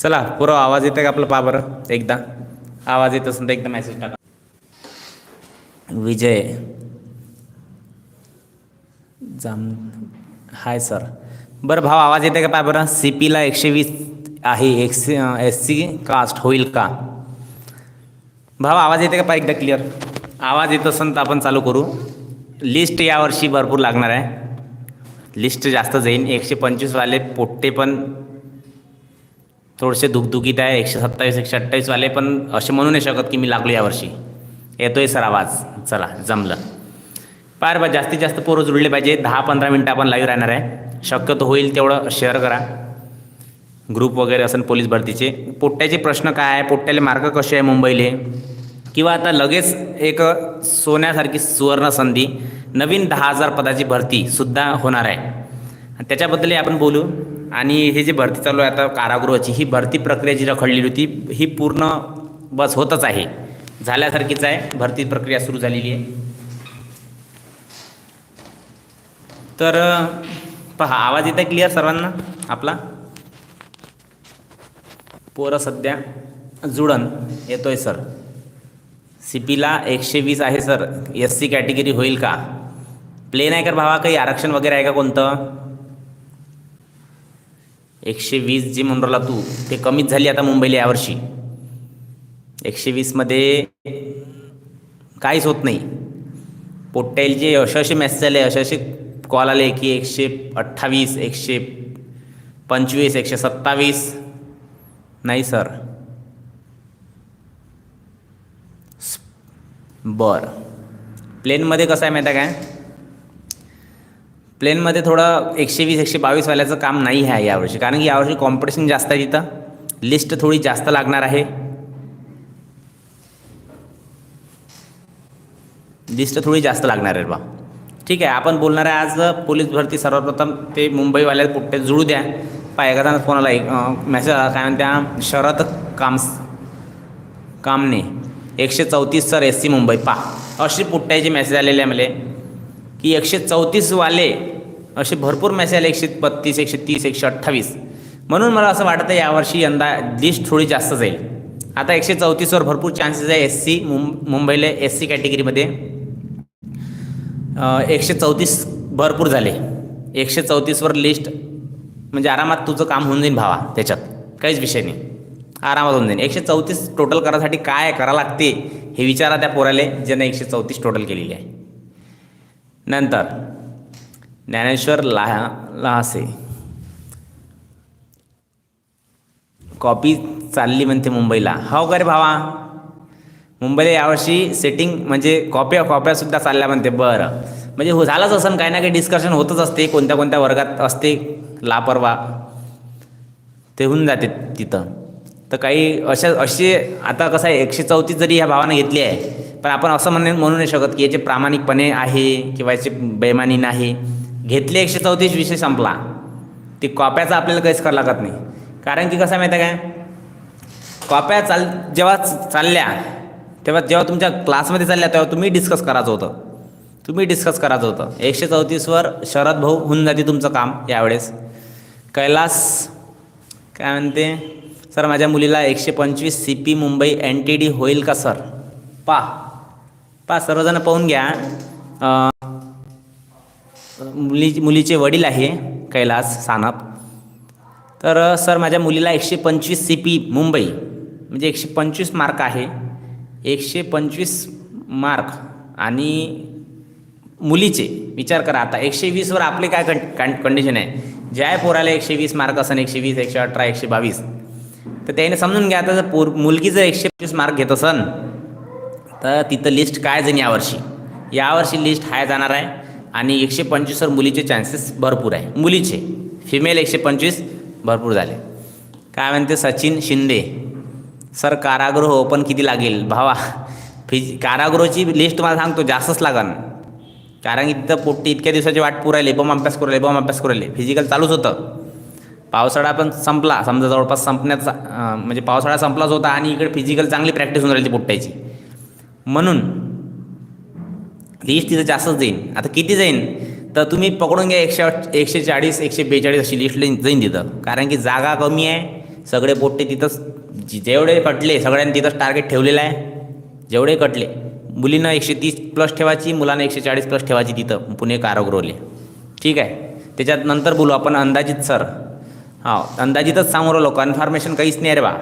चला पुरं आवाज येतं का आपलं? पा बरं एकदा. आवाज येत असेल तर एकदा मेसेज टाका. विजय. जाम हाय सर. बरं भाव आवाज येते का? पाय बरं. सी पीला एकशे वीस आहे एकशे एस सी कास्ट होईल का? भाव आवाज येते का? पाय एकदा क्लिअर आवाज येत असेल तर आपण चालू करू. लिस्ट यावर्षी भरपूर लागणार आहे. लिस्ट जास्त जाईन. एकशे पंचवीसवाले पोट्टे पण थोडेसे दुखदुखीत आहे एकशे सत्तावीस एकशे अठ्ठावीसवाले पण असे म्हणू नाही शकत की मी लागलो यावर्षी. येतोय सर आवाज. चला जमलं. पार बा जास्तीत जास्त पोरं जुळले पाहिजे. दहा पंधरा मिनटं आपण लाईव्ह राहणार आहे. शक्यतो होईल तेवढं शेअर करा. ग्रुप वगैरे असेल पोलीस भरतीचे. पोट्ट्याचे प्रश्न काय आहे? पोट्ट्याले मार्क कसे आहे मुंबईले? किंवा आता लगेच एक सोन्यासारखी सुवर्ण संधी नवीन दहा हजार पदाची भरतीसुद्धा होणार आहे. त्याच्याबद्दलही आपण बोलू. आणि हे जे भरती चालू आहे आता कारागृहाची ही भरती प्रक्रिया जी रखडलेली होती ही पूर्ण बस होतच आहे. झाल्यासारखीच आहे. भरती प्रक्रिया सुरू झालेली आहे. तर पहा आवाज येत आहे क्लिअर सर्वांना? आपला? पोरं सध्या जुडन येतोय सर. सी पीला एकशे वीस आहे सर. एस सी कॅटेगरी होईल का? प्लेन आहे का भावा काही आरक्षण वगैरे आहे का कोणतं? एकशे वीस जी म्हणून राहिला तू ते कमीच झाली आता मुंबईला यावर्षी एकशे वीसमध्ये काहीच होत नाही. पोट्टेलचे असे असे मेसेज आले असे असे कॉल आले की एकशे अठ्ठावीस एकशे पंचवीस एकशे सत्तावीस. नाही सर बरं. प्लेनमध्ये कसं आहे माहिती आहे काय? प्लेनमध्ये थोडं एकशे वीस एकशे बावीसवाल्याचं काम नाही आहे यावर्षी. कारण की यावर्षी कॉम्पिटिशन जास्त आहे तिथं. लिस्ट थोडी जास्त लागणार आहे. लिस्ट थोडी जास्त लागणार आहे बा. ठीक आहे आपण बोलणार आहे आज पोलीस भरती सर्वप्रथम ते मुंबईवाल्या पुट्टे जुळू द्या. पा एखादा कोणाला एक मेसेज आला काय म्हणत्या शरद काम कामने एकशे चौतीस सर एस सी मुंबई. पा अशी पुट्ट्याचे मेसेज आलेले आहे मला. की एकशे चौतीसवाले असे भरपूर मेसेज आले एकशे बत्तीस एकशे तीस एकशे अठ्ठावीस. म्हणून मला असं वाटतं यावर्षी यंदा लिस्ट थोडी जास्त जाईल आता एकशे चौतीसवर भरपूर चान्सेस आहे एस सी मुंबईला एस सी कॅटेगरीमध्ये एकशे चौतीस भरपूर झाले. एकशे चौतीसवर लिस्ट म्हणजे आरामात तुझं काम होऊन जाईल भावा त्याच्यात. काहीच विषय नाही. आरामात होऊन जाईल एकशे चौतीस टोटल करायसाठी काय करा लागते हे विचारा त्या पोराले ज्याने एकशे चौतीस टोटल केलेली आहे. नंतर ज्ञानेश्वर लाहा लहासे कॉपी चालली म्हणते मुंबईला. हो का रे भावा. मुंबईला यावर्षी सेटिंग म्हणजे कॉप्या कॉप्यासुद्धा चालल्या म्हणते. बरं. म्हणजे हो झालंच असं काही ना काही डिस्कशन होतच असते. कोणत्या कोणत्या वर्गात असते लापरवा. ते होऊन जाते तिथं. तर काही अशा असे आता कसं आहे एकशे चौतीस जरी ह्या भावानं घेतली आहे पण आपण असं म्हणे म्हणू नाही शकत की याचे प्रामाणिकपणे आहे किंवा याचे बेमानी नाही. घेतले एकशे चौतीस विषय संपला. ती कॉप्याचा आपल्याला काहीच करावं लागत नाही. कारण की कसं आहे माहिती आहे काय कॉप्या चाल जेव्हा चालल्या तेव्हा जेव्हा तुमच्या क्लासमध्ये चालल्या तेव्हा तुम्ही डिस्कस करायचं होतं. तुम्ही डिस्कस करायचं होतं. एकशे चौतीसवर शरद भाऊ होऊन जाते तुमचं काम यावेळेस. कैलास काय म्हणते? सर माझ्या मुलीला एकशे पंचवीस C P Mumbai N T D होईल का सर? पा पा सर्वजण पाहून घ्या. मुली मुलीचे वडील आहे कैलास सानप. तर सर माझ्या मुलीला एकशे पंचवीस सी पी मुंबई म्हणजे एकशे पंचवीस मार्क आहे. एकशे पंचवीस मार्क आणि मुलीचे विचार करा आता एकशे वीसवर आपले काय कं कं कंडिशन आहे? ज्या पोराला एकशे वीस मार्क असेल एकशे वीस एकशे अठरा एकशे बावीस तर त्याने समजून घ्या आता जर पोर मुलगी जर एकशे पंचवीस मार्क घेत असन तर तिथं लिस्ट काय जाईन यावर्षी? यावर्षी लिस्ट हाय जाणार आहे. आणि एकशे पंचवीसवर मुलीचे चान्सेस भरपूर आहे. मुलीचे. फिमेल एकशे पंचवीस भरपूर झाले. काय म्हणते सचिन शिंदे? सर कारागृह ओपन किती लागेल? भावा फिज कारागृहाची लिस्ट तुम्हाला सांगतो जास्तच लागन. कारण की तिथं पोट्टी इतक्या दिवसाची वाट पुरायली बम अभ्यास करू बम अभ्यास करू राहिले. फिजिकल चालूच होतं. पावसाळा पण संपला. समजा जवळपास संपण्याचा म्हणजे पावसाळा संपलाच होता आणि इकडे फिजिकल चांगली प्रॅक्टिस होऊन राहिली पोट्ट्याची. म्हणून लिस्ट तिथं जास्तच जाईन आता किती जाईन तर तुम्ही पकडून घ्या एकशे एकशे चाळीस एकशे बेचाळीस अशी लिस्ट जाईन तिथं. कारण की जागा कमी आहे. सगळे पोट्टे तिथंच जेवढे कटले सगळ्यांनी तिथंच टार्गेट ठेवलेलं आहे. जेवढे कटले. मुलींना एकशे तीस प्लस ठेवायची मुलांना एकशे चाळीस प्लस ठेवायची तिथं पुणे कारागृहले. ठीक आहे? त्याच्यात नंतर बोलू आपण अंदाजित सर हो अंदाजितच सांगू राहिलो. कन्फर्मेशन काहीच नाही रे बा.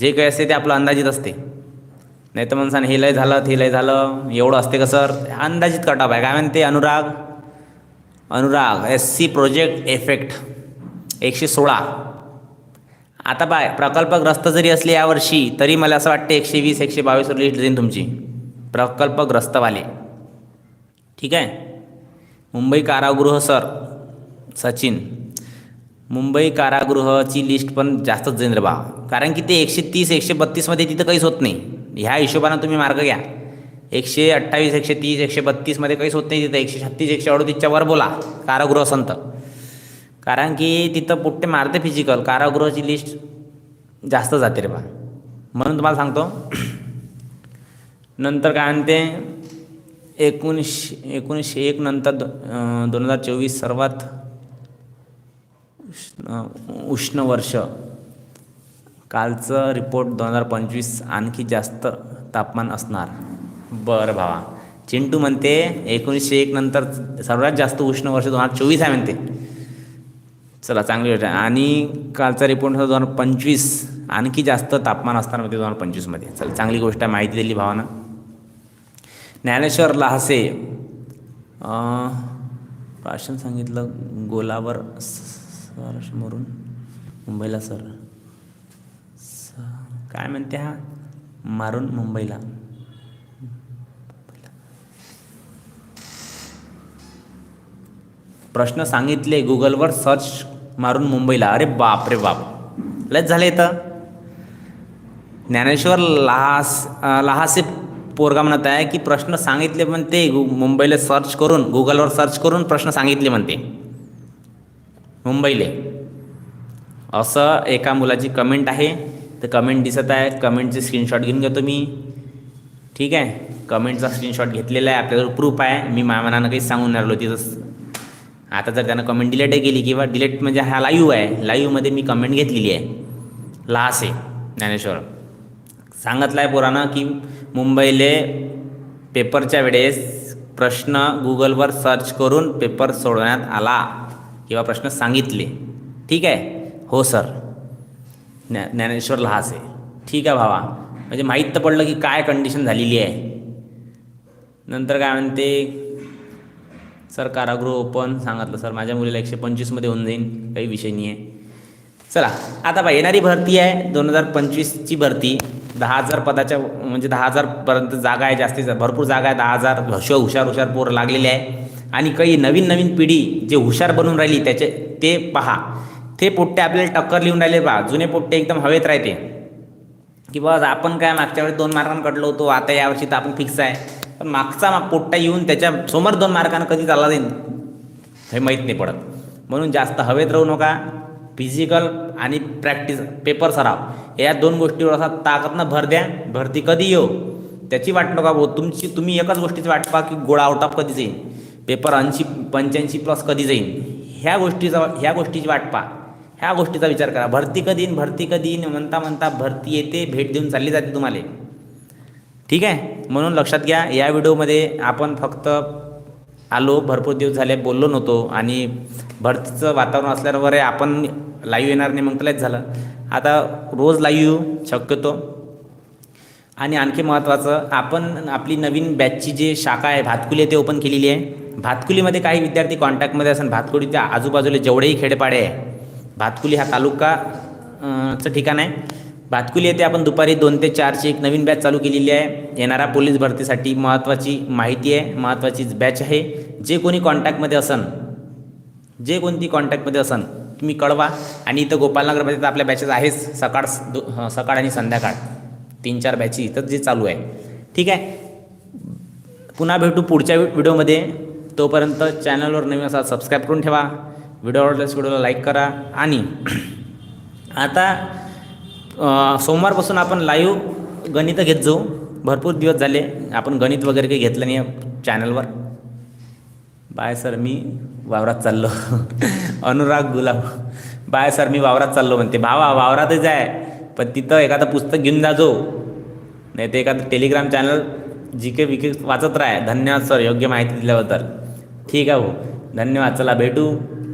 जे काही असते ते आपलं अंदाजित असते. नाही तर म्हणसान हे लय झालं ते लय झालं एवढं असते का सर? अंदाजित कटाप आहे काय म्हणते? Anurag. Anurag S C project effect एकशे सोळा. आता बाय प्रकल्पग्रस्त जरी असले यावर्षी तरी मला असं वाटतं एकशे वीस एकशे बावीसवर लिस्ट देईन तुमची. प्रकल्पग्रस्तवाले. ठीक आहे? मुंबई कारागृह सर. सचिन. मुंबई कारागृहाची लिस्ट पण जास्तच जाईन रे बा. कारण की ते एकशे तीस एकशे बत्तीसमध्ये तिथं काहीच होत नाही. ह्या हिशोबानं तुम्ही मार्ग घ्या. एकशे अठ्ठावीस एकशे तीस एकशे बत्तीसमध्ये काहीच होत नाही तिथं. एकशे छत्तीस एकशे अडतीसच्या वर बोला. कारागृह संत. कारण की तिथं पुट्टे मारते फिजिकल कारागृहाची लिस्ट जास्त जाते रे बा. म्हणून तुम्हाला सांगतो. नंतर काय म्हणते? एकोणीसशे एकोणीसशे एक नंतर दो दोन हजार चोवीस सर्वात उष्ण उष्ण वर्ष. कालचं रिपोर्ट दोन हजार पंचवीस आणखी जास्त तापमान असणार. बरं भावा. चिंटू म्हणते एकोणीसशे एक नंतर सर्वात जास्त उष्ण वर्ष दोन हजार चोवीस आहे म्हणते. चला चांगली गोष्ट आहे. आणि कालचा रिपोर्ट होता दोन हजार पंचवीस आणखी जास्त तापमान असणार म्हणते दोन हजार पंचवीसमध्ये. चला चांगली गोष्ट आहे माहिती दिली भावानं. ज्ञानेश्वर लहासे प्राशन भाषण सांगितलं गोलावर सर मुंबईला सर. काय म्हणते हा? मारून मुंबईला. प्रश्न सांगितले गुगलवर सर्च मारून मुंबईला. अरे बाप रे बाप. लयच झाले इथं. ज्ञानेश्वर लहास लहासे पोरगा म्हणत आहे की प्रश्न सांगितले म्हणते गु मुंबईला सर्च करून गुगलवर सर्च करून प्रश्न सांगितले म्हणते. मुंबईले. असं एका मुलाची कमेंट आहे. तर कमेंट दिसत आहे. कमेंटचे स्क्रीनशॉट घेऊन घेतो मी. ठीक आहे? कमेंटचा स्क्रीनशॉट घेतलेला आहे. आपल्याकडे प्रूफ आहे. मी मामानानं काही सांगून राहिलो तिथं आता जर त्यानं कमेंट डिलेटही केली किंवा डिलेट म्हणजे हा लाईव्ह आहे. लाईव्हमध्ये मी कमेंट घेतलेली आहे. लास आहे. ज्ञानेश्वर. सांगितलं आहे पोरानं की मुंबईले पेपरच्या वेळेस प्रश्न गुगलवर सर्च करून पेपर सोडवण्यात आला किंवा प्रश्न सांगितले. ठीक आहे? हो सर ज्ञा ज्ञानेश्वर लहासे. ठीक आहे भावा. म्हणजे माहीत तर पडलं की काय कंडिशन झालेली आहे. नंतर काय म्हणते? सर कारागृह ओपन सांगितलं सर. माझ्या मुलीला एकशे पंचवीसमध्ये होऊन जाईन. काही विषय नाही आहे चला आता बा येणारी भरती आहे दोन हजार पंचवीसची भरती. दहा हजार पदाच्या म्हणजे दहा हजारपर्यंत जागा आहे जास्तीत भरपूर जागा आहे. दहा हजार हुशार हुशार हुशार पोरं लागलेले आहे. आणि काही नवीन नवीन पिढी जे हुशार बनून राहिली त्याचे ते पहा. ते पोट्टे आपल्याला टक्कर लिहून राहिले बा. जुने पोट्टे एकदम हवेत राहते. की बस आपण काय मागच्या वेळेस दोन मार्कांना कटलो होतो आता यावर्षी तर आपण फिक्स आहे. पण मागचा माग पोट्टा येऊन त्याच्यासमोर दोन मार्कानं कधी चालला जाईल हे माहीत नाही पडत. म्हणून जास्त हवेत राहू नका. फिजिकल आणि प्रॅक्टिस पेपर सराव. या दोन गोष्टीवर असा ताकदनं भर द्या. भरती कधी येऊ? त्याची वाट नका भाऊ. तुमची तुम्ही एकच गोष्टीची वाट पहा की गोळा आउट ऑफ कधी जाईल पेपर ऐंशी पंच्याऐंशी प्लस कधी जाईल ह्या गोष्टीचा ह्या गोष्टीची वाट पहा. ह्या गोष्टीचा विचार करा. भरती कधी येईन भरती कधी येईन म्हणता म्हणता भरती येते भेट देऊन चालली जाते तुम्हाला. ठीक आहे? म्हणून लक्षात घ्या या व्हिडिओमध्ये आपण फक्त आलो भरपूर दिवस झाले बोललो नव्हतो आणि भरतीचं वातावरण असल्यावर आपण लाईव्ह येणार नाही मग त्यालाच झालं. आता रोज लाईव्ह येऊ शक्यतो. आणि आणखी महत्त्वाचं आपण आपली नवीन बॅचची जी शाखा आहे भातकुली आहे ते ओपन केलेली आहे. भातकुलीमध्ये काही विद्यार्थी कॉन्टॅक्टमध्ये असेल भातकुलीच्या आजूबाजूला जेवढेही खेडेपाडे आहे भातकुली हा तालुका चं ठिकाण आहे. भातकुली येथे आपण दुपारी दोन ते चारची एक नवीन बॅच चालू केलेली आहे. येणाऱ्या पोलीस भरतीसाठी महत्त्वाची माहिती आहे. महत्त्वाची बॅच आहे. जे कोणी कॉन्टॅक्टमध्ये असन जे कोणती कॉन्टॅक्टमध्ये असन तुम्ही कळवा. आणि इथं गोपालनगरमध्ये तर आपल्या बॅचेस आहेच. सकाळ दो सकाळ आणि संध्याकाळ. तीन चार बॅची इथं जे चालू आहे. ठीक आहे? पुन्हा भेटू पुढच्या व्हिडिओमध्ये. तोपर्यंत चॅनलवर नवीन असा सबस्क्राईब करून ठेवा. व्हिडिओ आवडल्यास व्हिडिओला लाईक करा. आणि आता सोमवारपासून आपण लाईव्ह गणितं घेत जाऊ. भरपूर दिवस झाले. आपण गणित वगैरे काही घेतलं नाही चॅनलवर बाय सर मी वावरात चाललो. अनुराग गुलाब. बाय सर मी वावरात चाललो म्हणते. भावा वावरातच आहे. पण तिथं एखादं पुस्तक घेऊन जाजो नाही ते एखादं टेलिग्राम चॅनल जी के विके वाचत राहा. धन्यवाद सर योग्य माहिती दिल्याबद्दल. ठीक आहे हो धन्यवाद. चला भेटू.